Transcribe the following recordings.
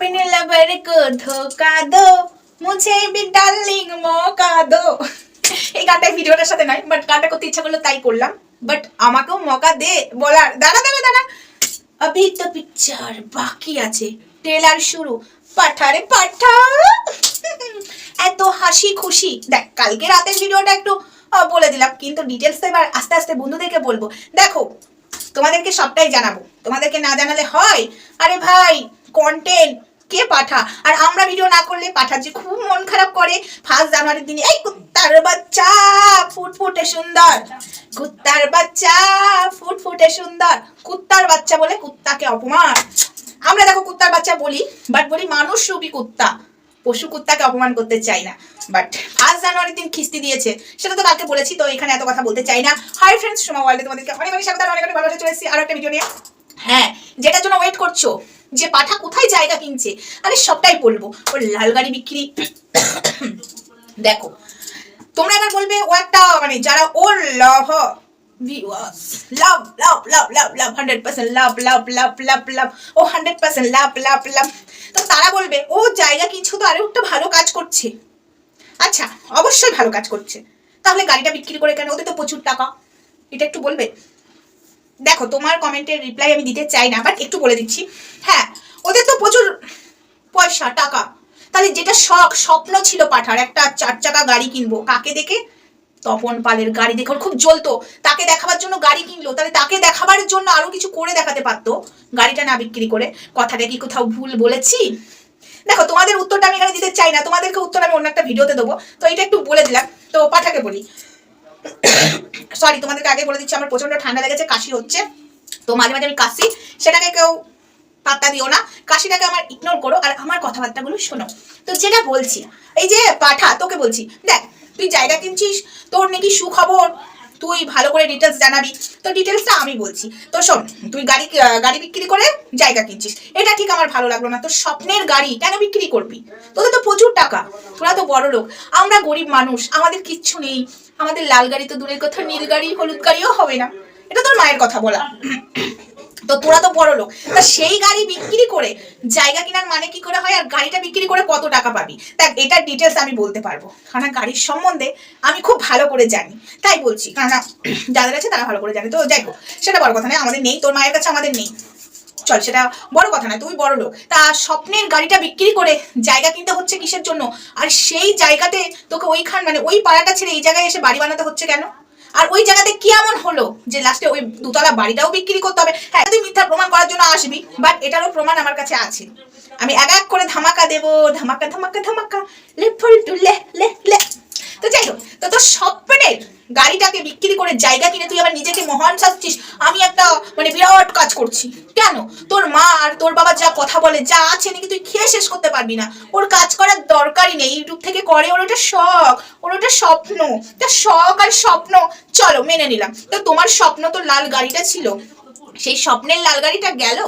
अपने लवर को धोखा दो মুঝে भी डार्लिंग মৌকা দো এই গানটা ভিডিওটার সাথে নয় বাট গানটা করতে ইচ্ছা করলো তাই করলাম বাট আমাকেও মৌকা দে বলার দাঁড়া দাঁড়া দাঁড়া अभी तो পিকচার বাকি আছে ট্রেলার শুরু পাঠারে পাঠা এত হাসি খুশি দেখ কালকে রাতের ভিডিওটা একটু আহ, বলে দিলাম কিন্তু ডিটেলস তো এবার আস্তে আস্তে বন্ধুদেরকে বলবো দেখো তোমাদেরকে সবটাই জানাবো তোমাদেরকে না জানালে হয় আরে ভাই কন্টেন্ট কে পাঠা? আর আমরা ভিডিও না করলে পাঠার যে খুব মন খারাপ করে। ফার্স্ট জানুয়ারির দিনে, এই কুত্তার বাচ্চা ফুটফুটে সুন্দর। কুত্তার বাচ্চা ফুটফুটে সুন্দর। কুত্তার বাচ্চা বলে কুত্তাকে অপমান। আমরা দেখো কুত্তার বাচ্চা বলি বাট বলি মানুষ রূপী কুত্তা। পশু কুত্তাকে অপমান করতে চাই না। বাট ফার্স্ট জানুয়ারির দিন খিস্তি দিয়েছে। সেটা তো কালকে বলেছি, তো এখানে এত কথা বলতে চাই না। হাই ফ্রেন্ডস সোমা ওয়ার্ল্ডে তোমাদেরকে অনেক অনেক স্বাগত, অনেক অনেক ভালোবাসা চলে এসেছি আরও একটা ভিডিও নিয়ে। হ্যাঁ যেটার জন্য ওয়েট করছ। যে পাঠা কোথায় জায়গা কিনছে? আরে সবটাই বলব। ওর লাল গাড়ি বিক্রি। দেখো, তোমরা এবার বলবে, ও একটা মানে যারা ওর love love love love love love hundred percent love love love love love ও hundred percent love love love তো তারা বলবে, ও জায়গা কিনছো তো আরে একটা ভালো কাজ করছে। আচ্ছা অবশ্যই ভালো কাজ করছে। তাহলে গাড়িটা বিক্রি করে কেন? ওদের তো প্রচুর টাকা। এটা একটু বলবে? দেখো, তোমার কমেন্টের রিপ্লাই আমি দিতে চাই না বাট একটু বলে দিচ্ছি। হ্যাঁ ওদের তো প্রচুর পয়সা, টাকা। তাহলে যেটা শখ, স্বপ্ন ছিল পাঠার, একটা চার চাকা গাড়ি কিনবো। কাকে দেখে? তপন পালের গাড়ি দেখে। খুব জ্বলতো। তাকে দেখাবার জন্য গাড়ি কিনলো। তাহলে তাকে দেখাবার জন্য আরও কিছু করে দেখাতে পারতো, গাড়িটা না বিক্রি করে। কথাটা কি কোথাও ভুল বলেছি? দেখো, তোমাদের উত্তরটা আমি এখানে দিতে চাই না। তোমাদেরকে উত্তর আমি অন্য একটা ভিডিওতে দেবো। তো এটা একটু বলে দিলাম। তো পাঠাকে বলি। সরি তোমাদেরকে আগে বলে দিচ্ছি, আমার প্রচণ্ড ঠান্ডা লেগেছে, কাশি হচ্ছে। তো মাঝে মাঝে আমি কাশি, সেটাকে কেউ পাত্তা দিও না। কাশিটাকে আমার ইগনোর করো, আর আমার কথাবার্তাগুলো শোনো। তো যেটা বলছি, এই যে পাঠা, তোকে বলছি, দেখ, তুই জায়গা কিনছিস, তোর নাকি সুখবর তুই ভালো করে ডিটেলস জানাবি। তো ডিটেলসটা আমি বলছি। তো শোন, তুই গাড়ি গাড়ি বিক্রি করে জায়গা কিনছিস। এটা ঠিক আমার ভালো লাগল না। তোর স্বপ্নের গাড়ি কেন বিক্রি করবি? তোদের তো প্রচুর টাকা। তোরা তো বড় লোক। আমরা গরিব মানুষ। আমাদের কিচ্ছু নেই। আমাদের লাল গাড়ি তো দূরের কথা, নীল গাড়ি, হলুদ গাড়িও হবে না। এটা তোর মায়ের কথা বলা। তো তোরা তো বড় লোক। তা সেই গাড়ি বিক্রি করে জায়গা কেনার মানে কি করে হয়? আর গাড়িটা বিক্রি করে কত টাকা পাবি? তা এটার ডিটেলস আমি বলতে পারব। কারণ গাড়ির সম্বন্ধে আমি খুব ভালো করে জানি। তাই বলছি কারণ যাদের আছে তারা ভালো করে জানে। তো যাই হোক, সেটা বড় কথা নয়, আমাদের নেই। তোর মায়ের কাছে আমাদের নেই। চল, সেটা বড় কথা নয় তুমি বড় লোক। তা স্বপ্নের গাড়িটা বিক্রি করে জায়গা কিনতে হচ্ছে কিসের জন্য? আর সেই জায়গাতে তোকে ওইখান মানে ওই পাড়াটা ছেড়ে এই জায়গায় এসে বাড়ি বানাতে হচ্ছে কেন? আর ওই জায়গাতে কি এমন হলো যে লাস্টে ওই দুতলা বাড়িটাও বিক্রি করতে হবে? হ্যাঁ তুই মিথ্যা প্রমাণ করার জন্য আসবি বাট এটারও প্রমাণ আমার কাছে আছে। আমি এক এক করে ধামাকা দেবো, ধামাকা ধামাকা ধামাকা। লে, ফুল টু লে লে লে। তো যাই হোক, তো তোর স্বপ্নের গাড়িটাকে বিক্রি করে জায়গা কিনে তুই আবার নিজেকে মহান সাজছিস, আমি একটা মানে বিরাট কাজ করছি। কেন? তোর মা আর তোর বাবা যা কথা বলে, যা আছে নাকি তুই খেয়ে শেষ করতে পারবি না। ওর কাজ করার দরকারই নেই, ইউটিউব থেকে করে, ওর ওটা শখ, ওর ওটা স্বপ্ন, তা শখ আর স্বপ্ন। চলো, মেনে নিলাম। তো তোমার স্বপ্ন তো লাল গাড়িটা ছিল। সেই স্বপ্নের লাল গাড়িটা গেল?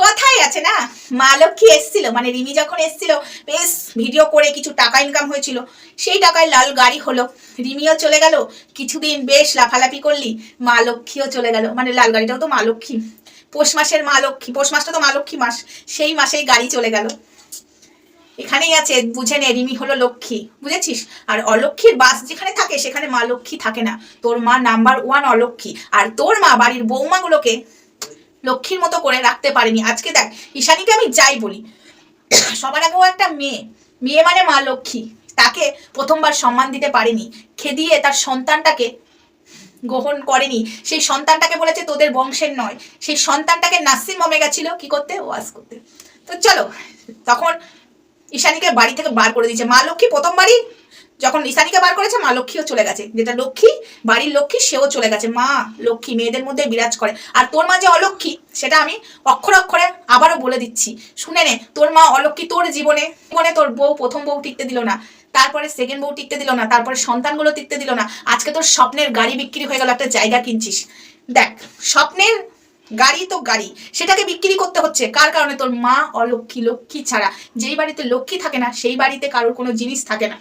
কথাই আছে না? মা লক্ষ্মী এসছিল মানে রিমি যখন এসছিল, বেশ ভিডিও করে কিছু টাকা ইনকাম হয়েছিল, সেই টাকায় লাল গাড়ি হলো। রিমিও চলে গেল, কিছুদিন বেশ লাফালাফি করলি, মা লক্ষ্মীও চলে গেল। মানে লাল গাড়িটাও তো মা লক্ষ্মী। পৌষ মাসের মা লক্ষ্মী, পৌষ মাসটা তো মা লক্ষ্মী মাস, সেই মাসেই গাড়ি চলে গেল। এখানেই আছে, বুঝে নে, রিমি হলো লক্ষ্মী, বুঝেছিস? আর অলক্ষ্মীর বাস যেখানে থাকে, সেখানে মা লক্ষ্মী থাকে না। তোর মা নাম্বার ওয়ান অলক্ষ্মী, আর তোর মা বাড়ির বৌমাগুলোকে লক্ষ্মীর মতো করে রাখতে পারেনি। আজকে দেখ, ঈশানীকে আমি যাই বলি। সবার আগেও একটা মেয়ে। মেয়ে মানে মা লক্ষ্মী। তাকে প্রথমবার সম্মান দিতে পারেনি। খেদিয়ে তার সন্তানটাকে গ্রহণ করেনি। সেই সন্তানটাকে বলেছে, তোদের বংশের নয়। সেই সন্তানটাকে নাসিম মমে গেছিল। কি করতে? ওয়াজ করতে। তো চলো, তখন ঈশানীকে বাড়ি থেকে বার করে দিয়েছে। মা লক্ষ্মী প্রথমবারই যখন ঈশানীকে বার করেছে, মা লক্ষ্মীও চলে গেছে। যেটা লক্ষ্মী, বাড়ির লক্ষ্মী, সেও চলে গেছে। মা, লক্ষ্মী মেয়েদের মধ্যে বিরাজ করে। আর তোর মা যে অলক্ষ্মী, সেটা আমি অক্ষর অক্ষরে আবারও বলে দিচ্ছি। শুনে নে, তোর মা অলক্ষ্মী তোর জীবনে জীবনে তোর বউ প্রথম বউ টিকতে দিল না। তারপরে সেকেন্ড বউ টিকতে দিল না। তারপরে সন্তানগুলো টিকতে দিল না। আজকে তোর স্বপ্নের গাড়ি বিক্রি হয়ে গেল, একটা জায়গা কিনছিস। দেখ, স্বপ্নের গাড়ি তো গাড়ি। সেটাকে বিক্রি করতে হচ্ছে। কার কারণে? তোর মা অলক্ষ্মী লক্ষ্মী ছাড়া। যেই বাড়িতে লক্ষ্মী থাকে না, সেই বাড়িতে কারোর কোনো জিনিস থাকে না।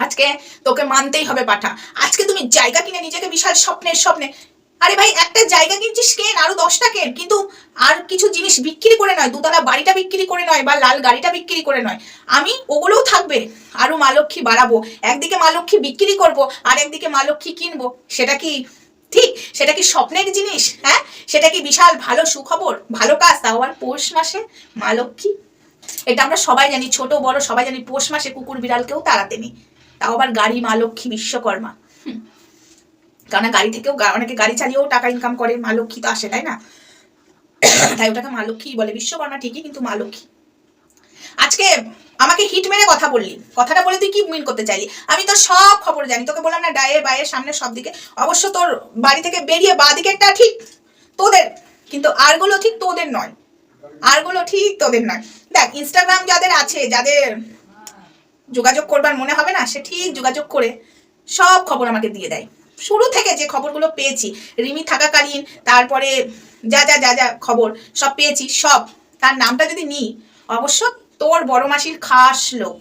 আজকে তোকে মানতেই হবে, পাঠা। আজকে তুমি জায়গা কিনে নিজেকে বিশাল স্বপ্নের স্বপ্নে। আরে ভাই, একটা জায়গা কিনছিস কেন? আরও দশটা কেন? কিন্তু আর কিছু জিনিস বিক্রি করে নয়, দুতলা বাড়িটা বিক্রি করে নয় বা লাল গাড়িটা বিক্রি করে নয়। আমি ওগুলোও থাকবে, আরও মা লক্ষ্মী বাড়াবো। একদিকে মা লক্ষ্মী বিক্রি করব, আর একদিকে মা লক্ষ্মী কিনবো। সেটা কি ঠিক? সেটা কি স্বপ্নের জিনিস? হ্যাঁ? সেটা কি বিশাল ভালো সুখবর? ভালো কাজ? তাও আবার পৌষ মাসে মা লক্ষ্মী? এটা আমরা সবাই জানি, ছোট, বড় সবাই জানি, পৌষ মাসে কুকুর বিড়ালকেও তাড়াতে নেই। তাও আবার গাড়ি, মা লক্ষ্মী, বিশ্বকর্মা। কারণ গাড়ি থেকেও অনেকে গাড়ি চালিয়েও টাকা ইনকাম করে, মা লক্ষ্মী তো আসে, তাই না? তাই ওটাকে মা লক্ষ্মী বলে। বিশ্বকর্মা ঠিকই, কিন্তু মা লক্ষ্মী। আজকে আমাকে হিট মেরে কথা বললি। কথাটা বলে তুই কি মিন করতে চাইলি? আমি তোর সব খবর জানি। তোকে বললাম না, ডায়ে বায়ে, সামনে সব দিকে। অবশ্য তোর বাড়ি থেকে বেরিয়ে বা দিকেরটা ঠিক তোদের, কিন্তু আরগুলো ঠিক তোদের নয়। আরগুলো ঠিক তোদের নয়। দেখ ইনস্টাগ্রাম যাদের আছে, যাদের যোগাযোগ করবার মনে হবে না, সে ঠিক যোগাযোগ করে সব খবর আমাকে দিয়ে দেয়। শুরু থেকে যে খবরগুলো পেয়েছি, রিমি থাকাকালীন, তারপরে যা যা যা যা খবর সব পেয়েছি, সব। তার নামটা যদি নিই, অবশ্য তোর বড় মাসির খাস লোক।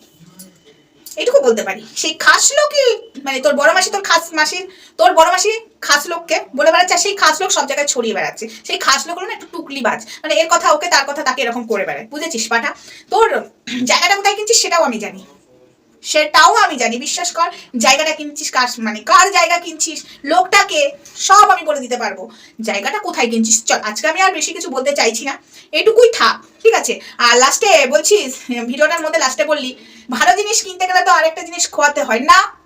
এটুকু বলতে পারি। সেই খাস লোকই মানে তোর বড় মাসি, তোর খাস মাসির, তোর বড় মাসি খাস লোককে বলে বেড়াচ্ছে সেই খাস লোক সব জায়গায় ছড়িয়ে বেড়াচ্ছে। সেই খাস লোক না একটু টুকলি বাজ। মানে এর কথা ওকে, তার কথা তাকে এরকম করে বেড়ায়। বুঝেছিস, পাঠা? তোর জায়গাটা কোথায় কিনছিস সেটাও আমি জানি। সেটাও আমি জানি, বিশ্বাস কর, জায়গাটা কিনছিস কার মানে কার জায়গা কিনছিস, লোকটাকে সব আমি বলে দিতে পারব। জায়গাটা কোথায় কিনছিস? চল, আজকে আমি আর বেশি কিছু বলতে চাইছি না। এটুকুই থাক, ঠিক আছে? আর লাস্টে বলছিস, ভিডিওটার মধ্যে লাস্টে বললি, ভালো জিনিস কিনতে গেলে তো আরেকটা জিনিস খোয়াতে হয়, না?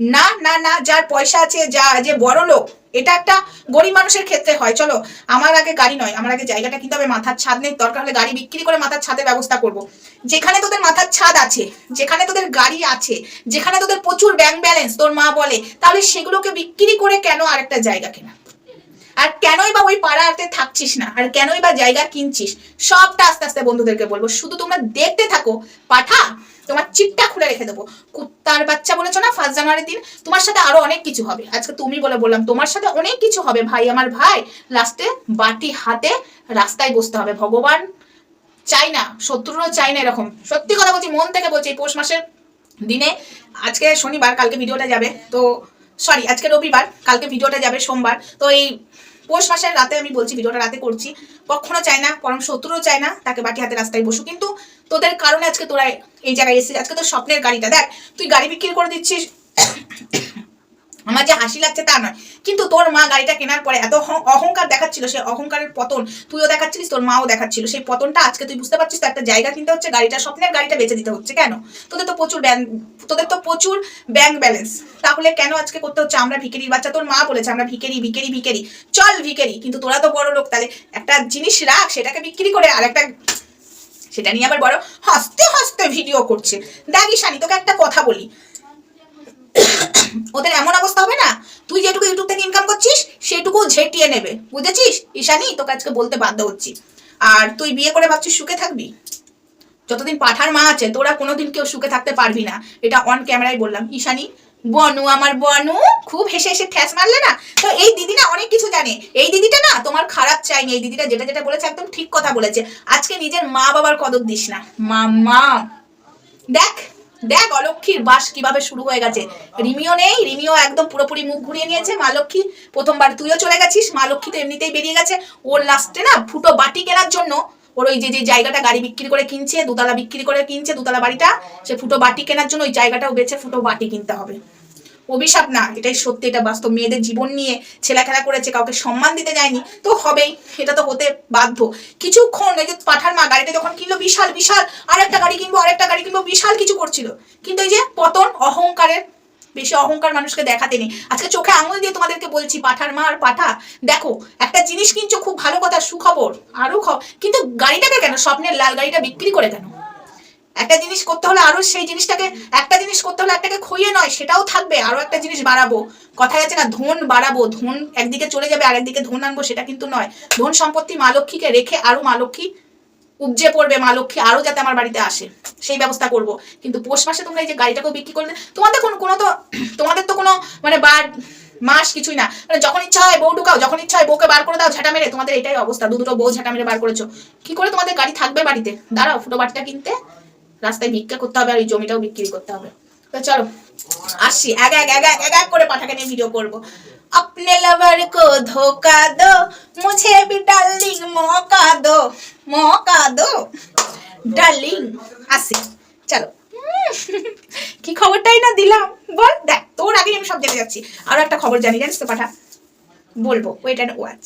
না না না, যার পয়সা আছে, যা, যে বড় লোক, এটা একটা গরিব মানুষের ক্ষেত্রে হয়। চলো, আমার আগে গাড়ি নয়, আমার আগে জায়গাটা কিনতে হবে, মাথার ছাদ নেই, দরকার হলে গাড়ি বিক্রি করে মাথার ছাদের ব্যবস্থা করব। যেখানে তোদের মাথার ছাদ আছে, যেখানে তোদের গাড়ি আছে, যেখানে তোদের প্রচুর ব্যাংক ব্যালেন্স তোর মা বলে, তাহলে সেগুলোকে বিক্রি করে কেন আরেকটা জায়গা কেনা? আর কেনই বা ওই পাড়াতে থাকছিস না? আর কেনই বা জায়গা কিনছিস? সবটা আস্তে আস্তে বন্ধুদেরকে বলব। শুধু তোমরা দেখতে থাকো, পাঠা, তোমার চিটটা খুলে রেখে দেবো। কুত্তার বাচ্চা বলেছ না ফার্স্ট জানুয়ারির দিন? তোমার সাথে আরও অনেক কিছু হবে। আজকে তুমি বলে বললাম, তোমার সাথে অনেক কিছু হবে ভাই, আমার ভাই। লাস্টে বাটি হাতে রাস্তায় বসতে হবে। ভগবান চাই না, শত্রুরও চাই না এরকম। সত্যি কথা বলছি, মন থেকে বলছি পৌষ মাসের দিনে আজকে শনিবার, কালকে ভিডিওটা যাবে। তো সরি আজকে রবিবার, কালকে ভিডিওটা যাবে সোমবার। তো এই পৌষ মাসের রাতে আমি বলছি, ভিডিওটা রাতে করছি। কখনো চায় না, পরম শত্রুও চায় না, তাকে বাটি হাতে রাস্তায় বসু। কিন্তু তোদের কারণে আজকে তোরা এই জায়গায় এসেছিস, আজকে তোর স্বপ্নের গাড়িটা। দেখ, তুই গাড়ি বিক্রি করে দিচ্ছিস আমার যে হাসি লাগছে তা নয়। কিন্তু তোর মা গাড়িটা কেনার পরে এত অহং- অহংকার দেখাচ্ছিল সেই অহংকারের পতন তুইও দেখাচ্ছিলিস, তোর মাও দেখাচ্ছিল। সেই পতনটা আজকে তুই বুঝতে পারছিস, তো একটা জায়গা কিনতে হচ্ছে, গাড়িটা, স্বপ্নের গাড়িটা বেচে দিতে হচ্ছে, কেন? তোদের তো প্রচুর ব্যাংক তোদের তো প্রচুর ব্যাংক ব্যালেন্স। তাহলে কেন আজকে করতে হচ্ছে? আমরা ভিকেরির বাচ্চা, তোর মা বলেছে, আমরা ভিকেরি ভিকেরি ভিকেরি চল ভিকেরি কিন্তু তোরা তো বড় লোক, তাহলে একটা জিনিস রাখ, সেটাকে বিক্রি করে আর একটা সেটা নিয়ে আবার বড় হাসতে হাসতে ভিডিও করছে। দেখ ঈশানি তোকে একটা কথা বলি। ওদের এমন অবস্থা হবে না? তুই যেটুকু ইউটিউব থেকে ইনকাম করছিস সেটুকু ঝেটিয়ে নেবে। বুঝেছিস? ঈশানি, তোকে আজকে বলতে বাধ্য হচ্ছি। আর তুই বিয়ে করে ভাবছিস সুখে থাকবি? যতদিন পাঠার মা আছে, তোরা কোনোদিন কেউ সুখে থাকতে পারবি না। এটা অন ক্যামেরায় বললাম। ঈশানি, বনু, আমার বনু, খুব হেসে হেসে ঠ্যাস মারলে না? তো এই দিদি না অনেক কিছু জানে। এই দিদিটা না, তোমার খারাপ চাইনি এই দিদিটা যেটা যেটা বলেছে, একদম ঠিক কথা বলেছে। আজকে নিজের মা বাবার কদর দিস না। মা মা দেখ দেখ অলক্ষীর বাস কীভাবে শুরু হয়ে গেছে। রিমিও নেই, রিমিও একদম পুরোপুরি মুখ ঘুরিয়ে নিয়েছে, মা লক্ষ্মী। প্রথমবার তুইও চলে গেছিস, মা লক্ষ্মী তো এমনিতেই বেরিয়ে গেছে। ওর লাস্টে না ফুটো বাটি কেনার জন্য ওর ওই যে যে জায়গাটা গাড়ি বিক্রি করে কিনছে, দুতলা বিক্রি করে কিনছে, দুতলা বাড়িটা, সে ফুটো বাটি কেনার জন্য ওই জায়গাটাও বেছে ফুটো বাটি কিনতে হবে। অভিশাপ না, এটাই সত্যি, এটা বাস্তব। মেয়েদের জীবন নিয়ে ছেলেখেলা করেছে, কাউকে সম্মান দিতে যায়নি, তো হবেই, এটা তো হতে বাধ্য। কিছুক্ষণ এই যে পাঠার মা গাড়িটা যখন কিনলো বিশাল বিশাল, আরেকটা গাড়ি কিনবো, আরেকটা গাড়ি কিনবো, বিশাল কিছু করছিল। কিন্তু এই যে পতন, অহংকারের, বেশি অহংকার মানুষকে দেখাতে নেই। আজকে চোখে আঙুল দিয়ে তোমাদেরকে বলছি, পাঠার মা আর পাঠা, দেখো, একটা জিনিস কিনছো, খুব ভালো কথা, সুখবর, আরও খ কিন্তু গাড়িটাকে কেন, স্বপ্নের লাল গাড়িটা বিক্রি করে কেন? একটা জিনিস করতে হলে আরও সেই জিনিসটাকে, একটা জিনিস করতে হলে একটাকে খইয়ে নয়, সেটাও থাকবে, আরও একটা জিনিস বাড়াবো। কথায় আছে না, ধন বাড়াবো, ধন একদিকে চলে যাবে, আরেকদিকে ধন আনব, সেটা কিন্তু নয়। ধন সম্পত্তি মা লক্ষ্মীকে রেখে আরও মা লক্ষ্মী উপজে পড়বে, মা লক্ষ্মী আরও যাতে আমার বাড়িতে আসে, সেই ব্যবস্থা করব। কিন্তু পৌষ মাসে তোমরা এই যে গাড়িটাকেও বিক্রি করলে, তোমাদের কোনো কোনো তো, তোমাদের তো কোনো মানে বার, মাস কিছুই না। মানে যখন ইচ্ছা হয় বউ ঢুকাও, যখন ইচ্ছা হয় বউকে বার করে দাও, ঝাঁটা মেরে, তোমাদের এটাই অবস্থা, দু দুটো বউ ঝাঁটা মেরে বার করেছ। কি করে তোমাদের গাড়ি থাকবে বাড়িতে? দাঁড়াও, ফুটো বাটিটা কিনতে। রাস্তায় ভিক্ষা করতে হবে আর ওই জমিটাও বিক্রি করতে হবে তো চলো আসছি এক এক এক এক এক এক করে পাঠাকে নিয়ে ভিডিও করবো अपने लवर को धोखा दो मुझे भी डार्लिंग मौका दो मौका दो ডার্লিং আসি চলো উম, কি খবরটাই না দিলাম বল দেখ তোর আগে আমি সব জেনে যাচ্ছি আরো একটা খবর জানি জানিস তো পাঠা বলবো ওয়েট অ্যান্ড ওয়াচ